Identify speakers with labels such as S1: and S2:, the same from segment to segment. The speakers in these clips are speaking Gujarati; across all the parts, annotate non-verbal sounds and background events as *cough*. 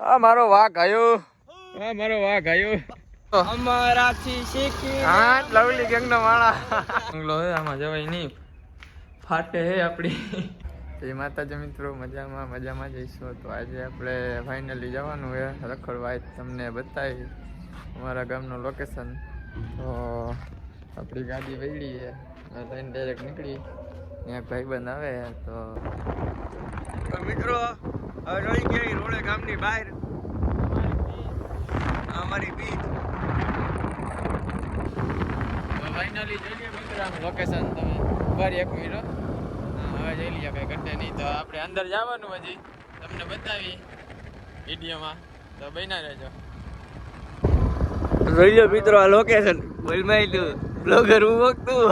S1: આ મારો વાઘ આવ્યો આ મારો વાઘ આવ્યો
S2: અમારાથી શીખી
S1: હા લવલી ગેંગ નો માળા બંગલો હે આમાં જવાય નહીં. ફાટે હે આપડી જય માતાજી મિત્રો મજામાં મજામાં જઈશું તો આજે આપણે ફાઇનલી જવાનું હે રખડવા તમને બતાવી અમારા ગામનું લોકેશન તો આપણી ગાડી વળી છે. લઈને ડાયરેક્ટ નીકળી. ત્યાં ભાઈબંધ આવે તો
S2: તો મિત્રો હવે રહી ગયા રોડે ગામની બહાર. અમારી બીચ.
S1: ફાઇનલી જોઈ લઈએ મિત્રો લોકેશન તમે ફરી એક મિનિટ હવે જોઈ લઈએ કઈ ઘટે નહીં. તો આપણે અંદર જવાનું હજી. તમને બતાવી વિડીયોમાં. તો બન્યા રહેજો.
S2: જોઈ લો મિત્રો આ લોકેશન બોલમાં તું બ્લોગર હું વખતું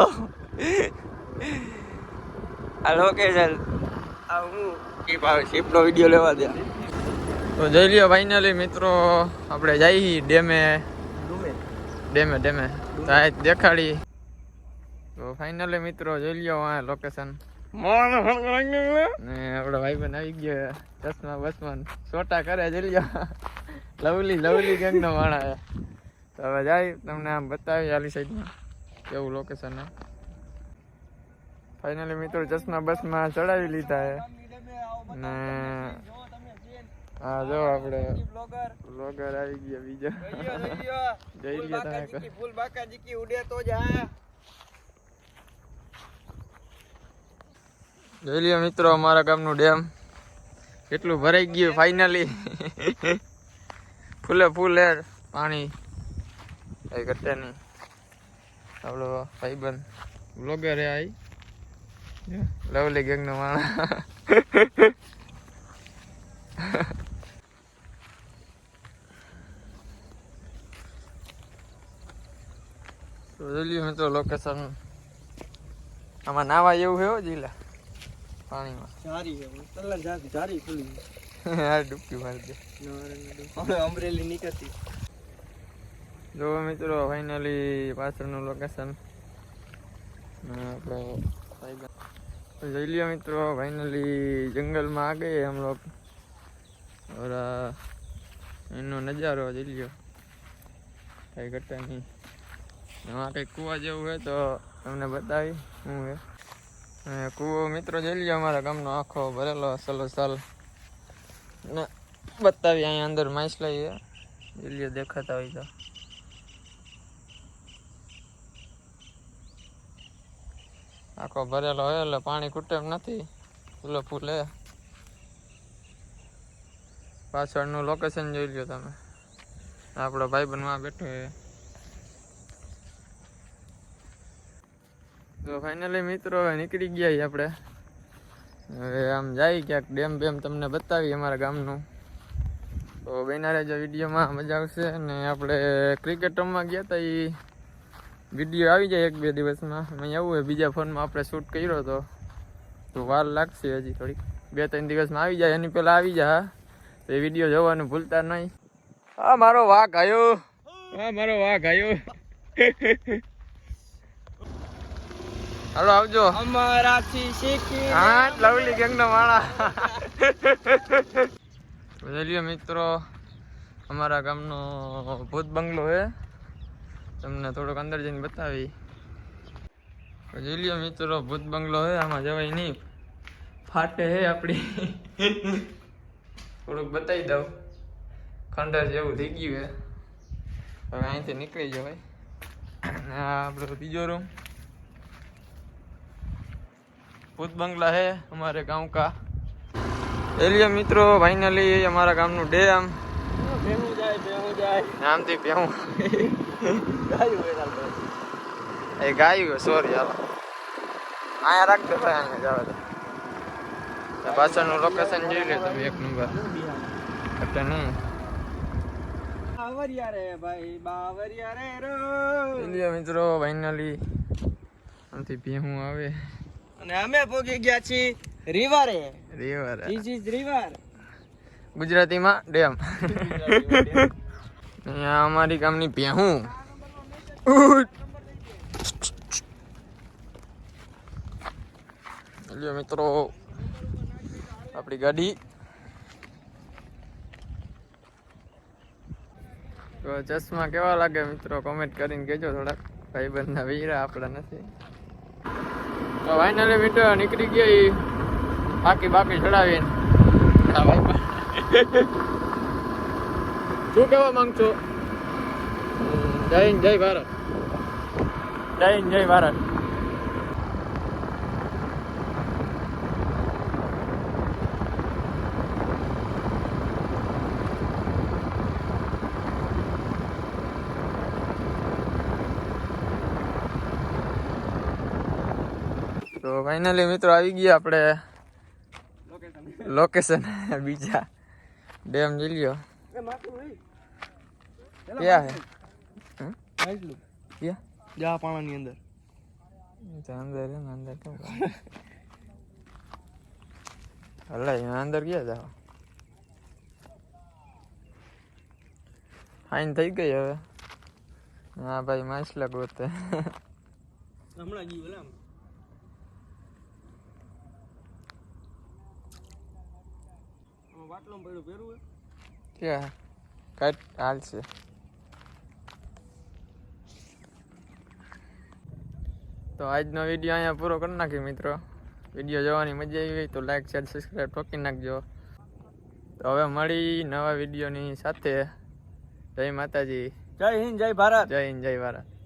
S2: આ લોકેશન આ હું. શીપ આવે શીપનો વીડિયો લેવા દે.
S1: તો જઈ લ્યો ફાઇનલી મિત્રો આપણે જઈ ડેમે. ડેમે. ડેમે તો દેખાડી. તો ફાઇનલી મિત્રો જોઈ લ્યો આ લોકેશન ને આપણા ભાઈ બન આવી ગયો ચશ્મા બસમાં સોટા કરે જોઈ લ્યો. લવલી લવલી ગેંગનો માણા તો હવે જાય તમને આમ બતાવી આલી સાઈડમાં કેવું લોકેશન ફાઇનલી મિત્રો ચશ્મા બસમાં ચડાવી લીધા છે. ને હા જો આપણે બ્લોગર આવી ગયા બીજા. જઈ રહ્યા તમે.
S2: ફૂલ બાકાજી ઉડે તો જા
S1: જોઈ લ્યો મિત્રો અમારા ગામનું ડેમ. કેટલું ભરાઈ ગયું ફાઇનલી ફૂલે ફૂલ હે પાણી. કઈ કરતા નહીં. આપણો ભાઈબંધ બ્લોગર હે આઈ. લવલી ગેંગનો માણસ તો જોઈ મિત્રો લોકેશન આમાં નાવા એવું છે જીલા પાણીમાં
S2: સારી સારી ખુલી
S1: આ ડૂબકી મારી દે
S2: અમરેલી નીકળતી
S1: જો મિત્રો ફાઇનલી પાછળનું લોકેશન આપણો જઈ जय लिया मित्रों फाइनली जंगल में आ गए એનો નજારો જઈ લ્યો. કઈ ઘટે નહીં. એમાં કંઈક કૂવા જેવું હોય તો તમને બતાવી શું હે. કૂવો મિત્રો જઈ લ્યો અમારા ગામનો આખો ભરેલો સલો સલ. ને બતાવી અહીંયા અંદર માછલાઈ જઈ લ્યો દેખાતા હોય તો. આખો ભરેલો હોય એટલે પાણી ખૂટે એમ નથી. ફૂલો ફૂલે પાછળનું લોકેશન જોઈ લ્યો તમે. આપણો ભાઈ બનવા બેઠો એ તો ફાઇનલી મિત્રો હવે નીકળી ગયા આપણે. હવે આમ જાય ક્યાંક ડેમ બેમ તમને બતાવી અમારા ગામનું. તો બેનારે જો વિડીયોમાં, મજા આવશે. અને આપણે ક્રિકેટ રમવા ગયા હતા એ વીડિયો આવી જાય એક બે દિવસમાં. મેં આવું હોય બીજા ફોનમાં આપણે શૂટ કર્યો હતો તો વાર લાગશે હજી થોડીક. બે ત્રણ દિવસમાં આવી જાય એની પહેલાં આવી જાય તો એ વીડિયો જોવાનું ભૂલતા નહીં. હા મારો વાઘ આવ્યો હા મારો વાઘ આવ્યો હાલો આવજો.
S2: અમારાથી શીખી
S1: હા લવલી ગેંગનો માળા. જોઈ મિત્રો અમારા ગામનો ભૂત બંગલો છે. તમને થોડોક અંદર જઈને બતાવી. જોઈ મિત્રો ભૂત બંગલો હે આમાં જવાય નહીં. ફાટે હે આપણી. થોડુંક બતાવી દઉં. ખંડર જેવું થઈ ગયું હે હવે અહીંથી નીકળી જવાય. આ આપણો બીજો રૂમ ભૂત બંગલા હે અમારે ગામ કા એલિયા મિત્રો ફાઇનલી અમારા ગામનું ડેમ
S2: આમથી પહેવું
S1: એ ગાયું સોરી હાલો. અહીંયા રાખજો ભાઈ અહીંયા જવા દે. પાછળનું લોકેશન જોઈ લે તમે એક નંબર એટલે નહીં
S2: બાવરિયા રે ભાઈ બાવરિયા રે. રો
S1: મિત્રો ફાઇનલી આમથી ભેહું આવે.
S2: અને અમે પહોંચી ગયા છીએ રિવારે.
S1: રિવર.
S2: ધીસ ઇઝ રિવર
S1: ગુજરાતીમાં ડેમ. અહીંયા અમારી ગામની ભેહું લ્યો મિત્રો, આપણી ગાડી. તો ચશ્મા કેવા લાગે મિત્રો? કોમેન્ટ કરીને કહેજો થોડાક. ભાઈબંધના વીરા આપણા નથી. તો ફાઇનલી મિત્રો નીકળી ગઈ. બાકી બાકી ચડાવીને. શું કહેવા માંગશો હમ, જય હિન્દ જય ભારત જય હિન્દ જય ભારત તો ફાઇનલી મિત્રો આવી ગયા આપણે. લોકેશન *laughs* બીજા. ડેમ જોઈ લ્યો. ક્યાં હે ક્યાં?
S2: જા પાણાની અંદર.
S1: અંદર હે અંદર કેમ હલાય એના અંદર ગયા જાવ? ફાઈન થઈ ગઈ હવે. હા ભાઈ માછલા ગોતે.
S2: હમણાં ગયું એલા વાટલો પડ્યો પહેરવું
S1: ક્યાં કાટ હાલશે તો આજનો વીડિયો અહીંયા પૂરો કરી નાખી મિત્રો વીડિયો જોવાની મજા આવી હોય તો લાઈક શેર સબસ્ક્રાઈબ ઠોકી નાખજો. તો હવે મળી નવા વિડીયોની સાથે. જય માતાજી.
S2: જય હિન્દ જય ભારત.
S1: જય હિન્દ જય ભારત.